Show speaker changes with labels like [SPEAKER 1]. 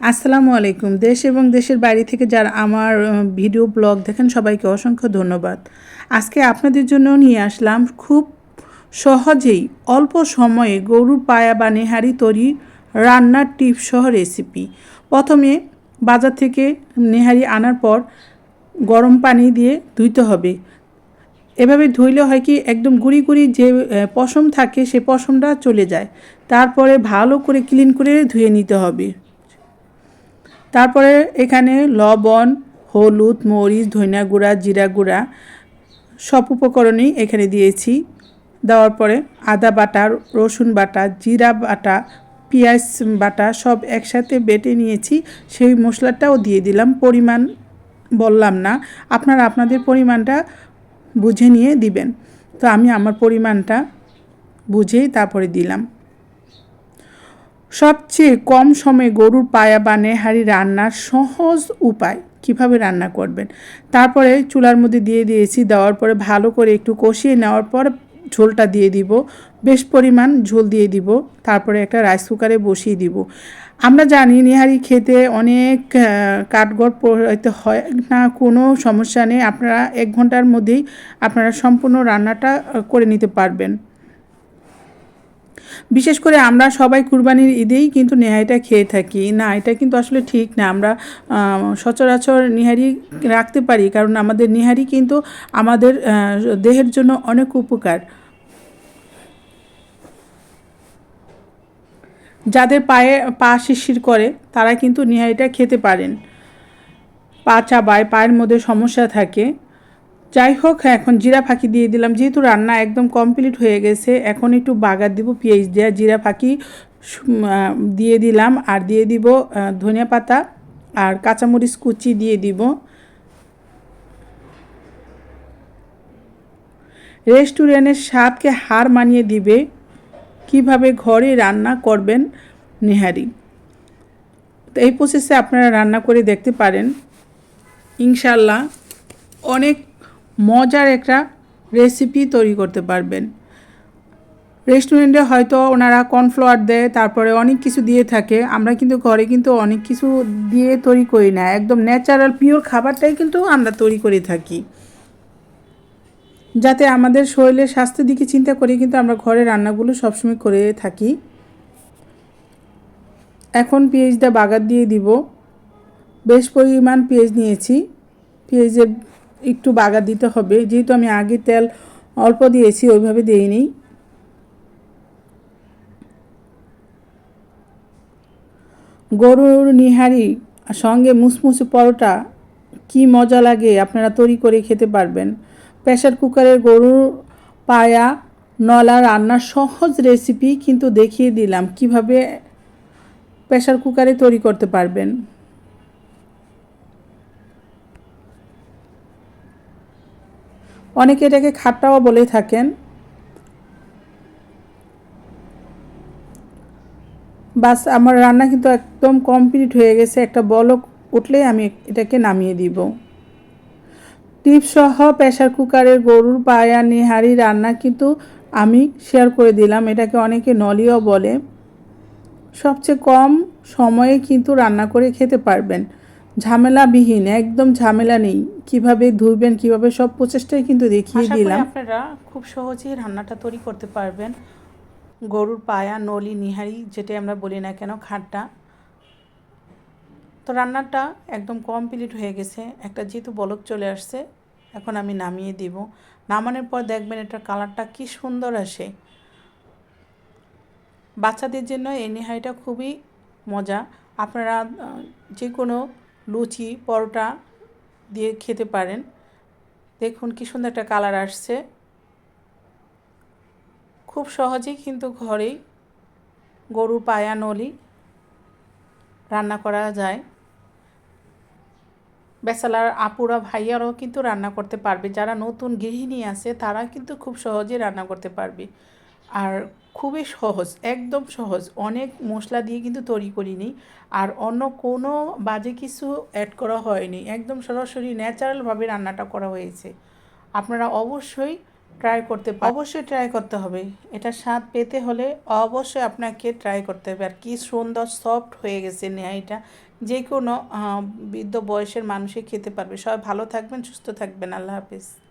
[SPEAKER 1] আসসালামু আলাইকুম। দেশ এবং দেশের বাইরে থেকে যারা আমার ভিডিও, ব্লগ দেখেন, সবাইকে অসংখ্য ধন্যবাদ। আজকে আপনাদের জন্য নিয়ে আসলাম খুব সহজেই অল্প সময়ে গরুর পায়া বা নেহারি তৈরি রান্নার টিপ সহ রেসিপি। প্রথমে বাজার থেকে নেহারি আনার পর গরম পানি দিয়ে ধুইতে হবে। এভাবে ধুইলে হয় কি, একদম গুঁড়ি গুঁড়ি যে পশম থাকে সে পশমটা চলে যায়। তারপরে ভালো করে ক্লিন করে ধুয়ে নিতে হবে। তারপরে এখানে লবণ, হলুদ, মরিচ, ধনিয়া গুঁড়া, জিরা গুঁড়া সব উপকরণই এখানে দিয়েছি। দেওয়ার পরে আদা বাটা, রসুন বাটা, জিরা বাটা, পেঁয়াজ বাটা সব একসাথে বেটে নিয়েছি। সেই মশলাটাও দিয়ে দিলাম, পরিমাণ বললাম না, আপনারা আপনাদের পরিমাণটা বুঝে নিয়ে দিবেন। তো আমি আমার পরিমাণটা বুঝেই তারপরে দিলাম। সবচেয়ে কম সময়ে গরুর পায়া বা নেহারি রান্নার সহজ উপায়। কীভাবে রান্না করবেন? তারপরে চুলার মধ্যে দিয়ে দিয়েছি, দেওয়ার পরে ভালো করে একটু কষিয়ে নেওয়ার পর ঝোলটা দিয়ে দিব। বেশ পরিমাণ ঝোল দিয়ে দিব, তারপরে একটা রাইস কুকারে বসিয়ে দিব। আমরা জানি নেহারি খেতে অনেক কাঠগড় পোহাইতে হয় না, কোনো সমস্যা নেই। আপনারা এক ঘণ্টার মধ্যেই আপনারা সম্পূর্ণ রান্নাটা করে নিতে পারবেন। বিশেষ করে আমরা সবাই কুরবানির ঈদেই কিন্তু নেহারিটা খেয়ে থাকি। না, এটা কিন্তু আসলে ঠিক না। আমরা সচরাচর নিহারি রাখতে পারি কারণ আমাদের নিহারি কিন্তু আমাদের দেহের জন্য অনেক উপকার। যাদের পায়ে পা শিরশির করে, তারা কিন্তু নিহারিটা খেতে পারেন। পা চাবায়, পায়ের মধ্যে সমস্যা থাকে। যাই হোক এখন জিরা ফাঁকি দিয়ে দিলাম। যেহেতু রান্না একদম কমপ্লিট হয়ে গেছে, এখন একটু বাগার দিব, পেঁয়াজ দেওয়া জিরা ফাঁকি দিয়ে দিলাম। আর দিয়ে দিব ধনিয়া পাতা আর কাঁচামরিচ কুচি দিয়ে দিব। রেস্টুরেন্টের স্বাদকে হার মানিয়ে দিবে। কীভাবে ঘরে রান্না করবেন নেহারি? তো এই প্রসেসে আপনারা রান্না করে দেখতে পারেন। ইনশাল্লাহ অনেক মজার একটা রেসিপি তৈরি করতে পারবেন। রেস্টুরেন্টে হয়তো ওনারা কর্নফ্লাওয়ার দেয়, তারপরে অনেক কিছু দিয়ে থাকে। আমরা কিন্তু ঘরে কিন্তু অনেক কিছু দিয়ে তৈরি করি না। একদম ন্যাচারাল পিওর খাবারটাই কিন্তু আমরা তৈরি করে থাকি। যাতে আমাদের শরীরের স্বাস্থ্যের দিকে চিন্তা করে কিন্তু আমরা ঘরে রান্নাগুলো সবসময় করে থাকি। এখন পেঁয়াজটা বাগার দিয়ে দিব। বেশ পরিমাণ পেঁয়াজ নিয়েছি। পেঁয়াজের একটু বাগা দিতে হবে। যেহেতু আমি আগে তেল অল্প দিয়েছি, ওইভাবে দিইনি। গরুর নিহারি সঙ্গে মুসমুসে পরোটা কি মজা লাগে, আপনারা তৈরি করে খেতে পারবেন। প্রেশার কুকারের গরুর পায়া, নলা রান্নার সহজ রেসিপি কিন্তু দেখিয়ে দিলাম কীভাবে প্রেশার কুকারে তৈরি করতে পারবেন। অনেকে এটাকে খাট্টাও বলে থাকেন। বাস আমার রান্না কিন্তু একদম কমপ্লিট হয়ে গেছে, একটা বলক উঠলেই আমি এটাকে নামিয়ে দিব। টিপস সহ প্রেশার কুকারের গরুর পায়া, নিহারি রান্না কিন্তু আমি শেয়ার করে দিলাম, এটাকে অনেকে নলিও বলে। সবচেয়ে কম সময়ে কিন্তু রান্না করে খেতে পারবেন। ঝামেলাবিহীন একদম ঝামেলা নেই। কীভাবে ধুইবেন কীভাবে সব প্রচেষ্টাই কিন্তু দেখিয়ে দিলাম। আপনারা খুব সহজেই রান্নাটা তৈরি করতে পারবেন। গরুর পায়া নলি নিহারি যেটা আমরা বলি না কেন খাটটা। তো রান্নাটা একদম কমপ্লিট হয়ে গেছে। একটা যেহেতু বলক চলে আসছে এখন আমি নামিয়ে দিব। নামানোর পর দেখবেন এটার কালারটা কি সুন্দর আসে। বাচ্চাদের জন্য এই নিহারিটা খুবই মজা। আপনারা যে কোনো লুচি, পরোটা দিয়ে খেতে পারেন। দেখুন কি সুন্দর একটা কালার আসছে। খুব সহজেই কিন্তু ঘরেই গরু পায়া নলি রান্না করা যায়। বেসালার আপুরা, ভাইয়ারাও কিন্তু রান্না করতে পারবে। যারা নতুন গৃহিণী আছে, তারা কিন্তু খুব সহজে রান্না করতে পারবে। আর খুবই সহজ, একদম সহজ। অনেক মশলা দিয়ে কিন্তু তৈরি করিনি। আর অন্য কোনো বাজে কিছু অ্যাড করা হয়নি। একদম সরাসরি ন্যাচারালভাবে রান্নাটা করা হয়েছে। আপনারা অবশ্যই ট্রাই করতে অবশ্যই ট্রাই করতে হবে। এটা স্বাদ পেতে হলে অবশ্যই আপনাকে ট্রাই করতে হবে। আর কী সুন্দর সফট হয়ে গেছে নেহাইটা। যে কোনো বৃদ্ধ বয়সের মানুষই খেতে পারবে। সবাই ভালো থাকবেন, সুস্থ থাকবেন। আল্লাহ হাফিজ।